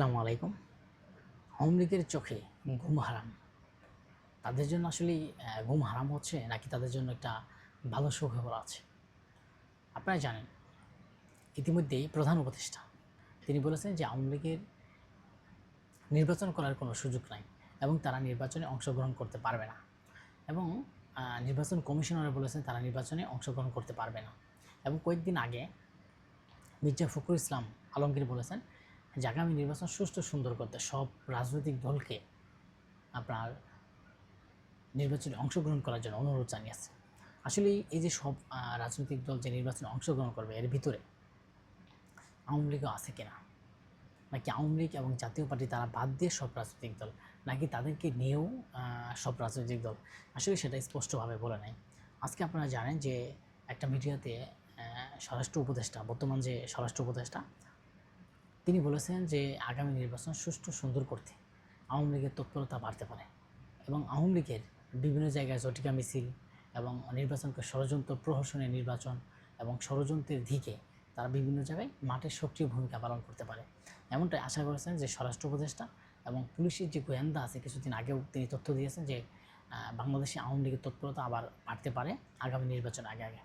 আসসালামু আলাইকুম। আওয়ামী লীগের চোখে ঘুম হারাম। তাদের জন্য আসলে ঘুম হারাম হচ্ছে নাকি তাদের জন্য একটা ভালো সুখবর আছে? আপনারা জানেন, ইতিমধ্যেই প্রধান উপদেষ্টা, তিনি বলেছেন যে আওয়ামী লীগের নির্বাচন করার কোনো সুযোগ নাই এবং তারা নির্বাচনে অংশগ্রহণ করতে পারবে না। এবং নির্বাচন কমিশনার বলেছেন তারা নির্বাচনে অংশগ্রহণ করতে পারবে না। এবং কয়েকদিন আগে মির্জা ফখরুল ইসলাম আলমগীর বলেছেন যে আগামী নির্বাচন সুষ্ঠু সুন্দর করতে সব রাজনৈতিক দলকে আপনার নির্বাচনে অংশগ্রহণ করার জন্য অনুরোধ জানিয়েছে। আসলে এই যে সব রাজনৈতিক দল যে নির্বাচনে অংশগ্রহণ করবে, এর ভিতরে আওয়ামী লীগও আছে কিনা? নাকি আওয়ামী লীগ এবং জাতীয় পার্টি তারা বাদ দিয়ে সব রাজনৈতিক দল, নাকি তাদেরকে নিয়েও সব রাজনৈতিক দল? আসলে সেটা স্পষ্টভাবে বলে নাই। আজকে আপনারা জানেন যে একটা মিডিয়াতে স্বরাষ্ট্র উপদেষ্টা, বর্তমান যে স্বরাষ্ট্র উপদেষ্টা তিনি বলেছেন যে আগামী নির্বাচন সুষ্ঠু, সুন্দর করতে আওয়ামী লীগের তৎপরতা বাড়তে পারে এবং আওয়ামী লীগের বিভিন্ন জায়গায় জটিকা মিছিল এবং নির্বাচনকে ষড়যন্ত্র প্রহসনের নির্বাচন এবং ষড়যন্ত্রের দিকে তারা বিভিন্ন জায়গায় মাঠে সক্রিয় ভূমিকা পালন করতে পারে। এমনটাই আশা করেছেন যে স্বরাষ্ট্র উপদেষ্টা এবং পুলিশের যে গোয়েন্দা আছে, কিছুদিন আগেও তিনি তথ্য দিয়েছেন যে বাংলাদেশে আওয়ামী লীগের তৎপরতা আবার বাড়তে পারে আগামী নির্বাচন আগে আগে।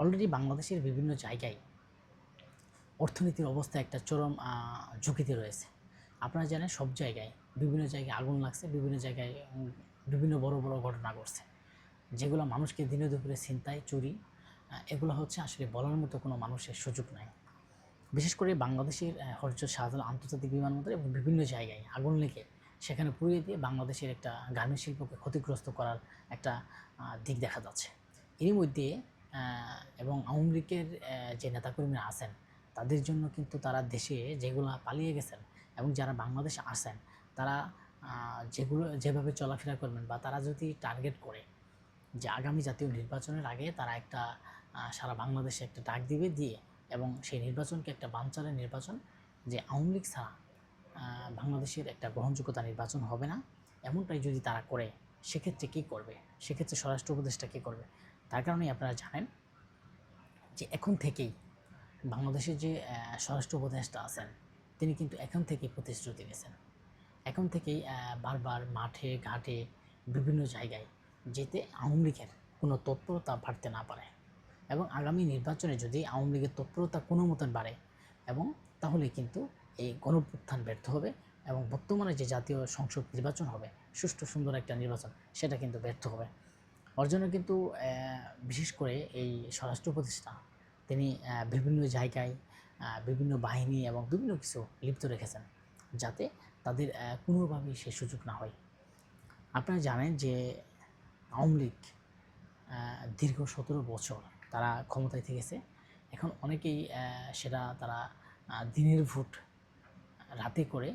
অলরেডি বাংলাদেশের বিভিন্ন জায়গায় অর্থনীতির অবস্থা একটা চরম ঝুঁকিতে রয়েছে। আপনারা জানেন সব জায়গায় বিভিন্ন জায়গায় আগুন লাগছে, বিভিন্ন জায়গায় বিভিন্ন বড় বড় ঘটনা ঘটছে। যেগুলো মানুষকে দিনে দুপুরে ছিনতাই, চুরি এগুলো হচ্ছে আসলে বলার মতো কোনো মানুষের সুযোগ নাই। বিশেষ করে বাংলাদেশের হরজত শাহজালাল আন্তর্জাতিক বিমানবন্দর এবং বিভিন্ন জায়গায় আগুন লেগে সেখানে পুড়িয়ে দিয়ে বাংলাদেশের একটা গার্মেন্ট শিল্পকে ক্ষতিগ্রস্ত করার একটা দিক দেখা যাচ্ছে। এর মধ্যে এবং আওয়ামী লীগের যে নেতাকর্মীরা আছেন তাদের জন্য কিন্তু তারা দেশে যেগুলো পালিয়ে গেছেন এবং যারা বাংলাদেশে আসেন, তারা যেগুলো, যেভাবে চলাফেরা করবেন বা তারা যদি টার্গেট করে যে আগামী জাতীয় নির্বাচনের আগে তারা একটা সারা বাংলাদেশে একটা ডাক দিবে দিয়ে এবং সেই নির্বাচনকে একটা বানচালের নির্বাচন যে আওয়ামী লীগ ছাড়া বাংলাদেশের একটা গ্রহণযোগ্যতা নির্বাচন হবে না, এমনটাই যদি তারা করে, সেক্ষেত্রে কী করবে? সেক্ষেত্রে স্বরাষ্ট্র উপদেষ্টা কী করবে? তার কারণেই আপনারা জানেন যে এখন থেকেই বাংলাদেশের যে স্বরাষ্ট্র উপদেষ্টা আছেন, তিনি কিন্তু এখন থেকেই প্রতিশ্রুতি দিয়েছেন। এখন থেকেই বারবার মাঠে, ঘাটে, বিভিন্ন জায়গায় যেতে আওয়ামী লীগের কোনো তৎপরতা বাড়তে না পারে এবং আগামী নির্বাচনে যদি আওয়ামী লীগের তৎপরতা কোনো মতন বাড়ে এবং তাহলে কিন্তু এই গণপ্রত্থান ব্যর্থ হবে এবং বর্তমানে যে জাতীয় সংসদ নির্বাচন হবে, সুষ্ঠু সুন্দর একটা নির্বাচন, সেটা কিন্তু ব্যর্থ হবে। ওর জন্য কিন্তু বিশেষ করে এই স্বরাষ্ট্র উপদেষ্টা তিনি বিভিন্ন জায়গায় বিভিন্ন বাহিনী এবং বিভিন্ন কিছু লিপ্ত রেখেছেন যাতে তাদের কোনোভাবেই সে সুযোগ না হয়। আপনারা জানেন যে আওয়ামী লীগ দীর্ঘ সতেরো বছর তারা ক্ষমতায় থেকেছে। এখন অনেকেই সেটা তারা দিনের ভোট রাতে করে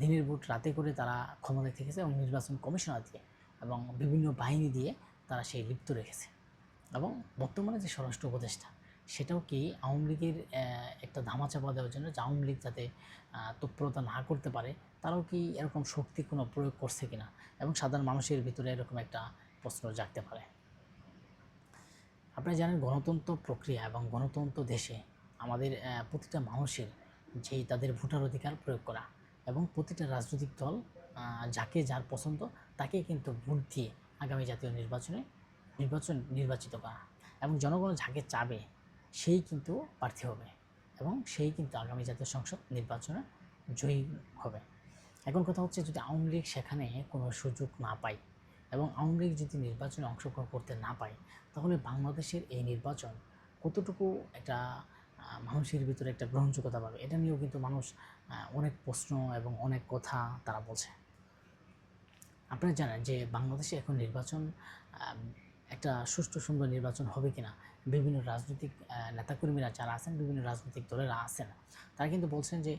দিনের ভোট রাতে করে তারা ক্ষমতায় থেকেছে এবং নির্বাচন কমিশনার দিয়ে এবং বিভিন্ন বাহিনী দিয়ে তারা সেই লিপ্ত রেখেছে। এবং বর্তমানে যে স্বরাষ্ট্র উপদেষ্টা সেটাও কি আওয়ামী লীগের একটা ধামাচাপা দেওয়ার জন্য যে আওয়ামী লীগ যাতে তৎপরতা না করতে পারে, তারাও কি এরকম শক্তি কোনো প্রয়োগ করছে কিনা? এবং সাধারণ মানুষের ভিতরে এরকম একটা প্রশ্ন জাগতে পারে। আপনারা জানেন গণতন্ত্র প্রক্রিয়া এবং গণতন্ত্র দেশে আমাদের প্রতিটা মানুষের যেই তাদের ভোটার অধিকার প্রয়োগ করা এবং প্রতিটা রাজনৈতিক দল যাকে যার পছন্দ তাকে কিন্তু ভোট দিয়ে আগামী জাতীয় নির্বাচনে, নির্বাচন নির্বাচিত করা। এবং জনগণ যাকে চাবে সেই কিন্তু প্রার্থী হবে এবং সেই কিন্তু আগামী জাতীয় সংসদ নির্বাচনে জয়ী হবে। এখন কথা হচ্ছে যদি আওয়ামী লীগ সেখানে কোনো সুযোগ না পায় এবং আওয়ামী লীগ যদি নির্বাচনে অংশগ্রহণ করতে না পায়, তাহলে বাংলাদেশের এই নির্বাচন কতটুকু একটা মানুষের ভিতরে একটা গ্রহণযোগ্যতা পাবে? এটা নিয়েও কিন্তু মানুষ অনেক প্রশ্ন এবং অনেক কথা তারা বলছে। আপনারা জানেন যে বাংলাদেশে এখন নির্বাচন একটা সুষ্ঠু সুন্দর নির্বাচন হবে কিনা? বিভিন্ন রাজনৈতিক নেতাকর্মীরা যারা আছেন, বিভিন্ন রাজনৈতিক দলেরা আছেন, তারা কিন্তু বলছেন যে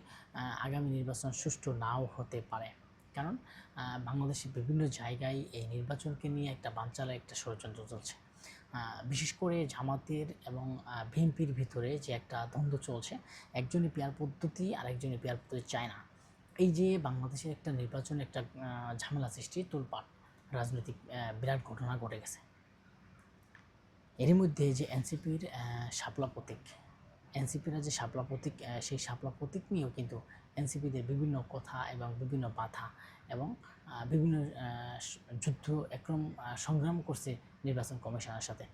আগামী নির্বাচন সুষ্ঠু নাও হতে পারে। কারণ বাংলাদেশের বিভিন্ন জায়গায় এই নির্বাচনকে নিয়ে একটা বানচালা একটা ষড়যন্ত্র চলছে। বিশেষ করে জামাতের এবং বিএনপির ভিতরে যে একটা দ্বন্দ্ব চলছে, একজনই পেয়ার পদ্ধতি আর আরেকজনই পেয়ার পদ্ধতি চায় না। এই যে বাংলাদেশের একটা নির্বাচন একটা ঝামেলা সৃষ্টি তোলপাট রাজনৈতিক বিরাট ঘটনা ঘটে গেছে। এরই মধ্যে যে এনসিপির শাপলা প্রতীক, এনসিপিরা যে শাপলা প্রতীক সেই শাপলা প্রতীক নিয়েও কিন্তু এনসিপিদের বিভিন্ন কথা এবং বিভিন্ন বাধা এবং বিভিন্ন যুদ্ধ একরম সংগ্রাম করছে নির্বাচন কমিশনের সাথে।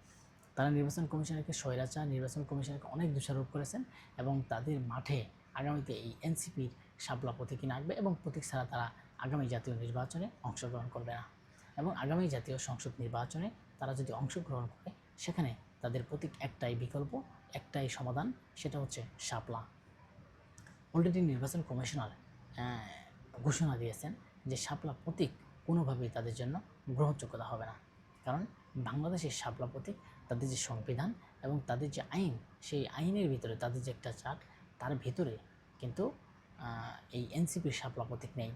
তারা নির্বাচন কমিশনারকে স্বৈরাচার, নির্বাচন কমিশনারকে অনেক দোষারোপ করেছেন এবং তাদের মাঠে আগামীতে এই এনসিপির শাপলা প্রতীকই নাকবে এবং প্রতীক ছাড়া তারা আগামী জাতীয় নির্বাচনে অংশগ্রহণ করবে না। এবং আগামী জাতীয় সংসদ নির্বাচনে তারা যদি অংশগ্রহণ করে সেখানে তাদের প্রতীক একটাই বিকল্প, একটাই সমাধান, সেটা হচ্ছে শাপলা। অলরেডি নির্বাচন কমিশনার ঘোষণা দিয়েছেন যে শাপলা প্রতীক কোনোভাবেই তাদের জন্য গ্রহণযোগ্যতা হবে না। কারণ বাংলাদেশের শাপলা প্রতীক তাদের যে সংবিধান এবং তাদের যে আইন, সেই আইনের ভিতরে তাদের যে একটা চার্ট তার ভিতরে কিন্তু এই এনসিপির শাপলা প্রতীক নেই।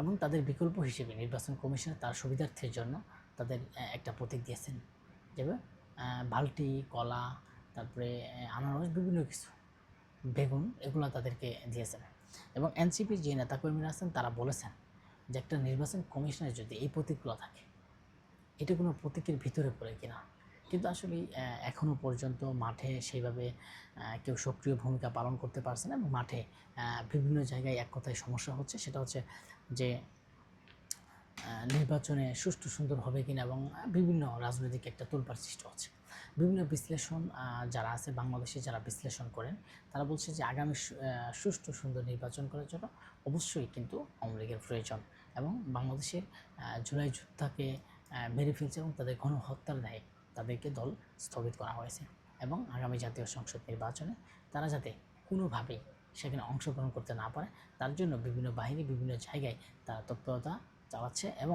এবং তাদের বিকল্প হিসেবে নির্বাচন কমিশন তার সুবিধার্থের জন্য তাদের একটা প্রতীক দিয়েছেন। যেমন বালতি, কলা, তারপরে আনারস, বিভিন্ন কিছু। বেগুন, এগুলো তাদেরকে দিয়েছেন। এবং এনসিপির যে নেতাকর্মীরা আছেন, তারা বলেছেন যে একটা নির্বাচন কমিশনের যদি এই প্রতীকগুলো থাকে, এটা কোনো প্রতীকের ভিতরে পড়ে কিনা? কিন্তু আসলে এখনও পর্যন্ত মাঠে সেইভাবে কেউ সক্রিয় ভূমিকা পালন করতে পারছে না এবং মাঠে বিভিন্ন জায়গায় এক কথায় সমস্যা হচ্ছে। সেটা হচ্ছে যে নির্বাচনে সুষ্ঠু সুন্দর হবে কিনা এবং বিভিন্ন রাজনৈতিক একটা তোলপাড় সৃষ্টি হচ্ছে। বিভিন্ন বিশ্লেষণ যারা আছে বাংলাদেশে যারা বিশ্লেষণ করেন, তারা বলছে যে আগামী সুষ্ঠু সুন্দর নির্বাচন করার জন্য অবশ্যই কিন্তু আওয়ামী লীগের প্রয়োজন এবং বাংলাদেশের জুলাই যোদ্ধাকে মেরে ফেলছে এবং তাদের গণহত্যার দায়ে তাদেরকে দল স্থগিত করা হয়েছে এবং আগামী জাতীয় সংসদ নির্বাচনে তারা যাতে কোনোভাবেই সেখানে অংশগ্রহণ করতে না পারে, তার জন্য বিভিন্ন বাহিনী বিভিন্ন জায়গায় তারা তৎপরতা চালাচ্ছে এবং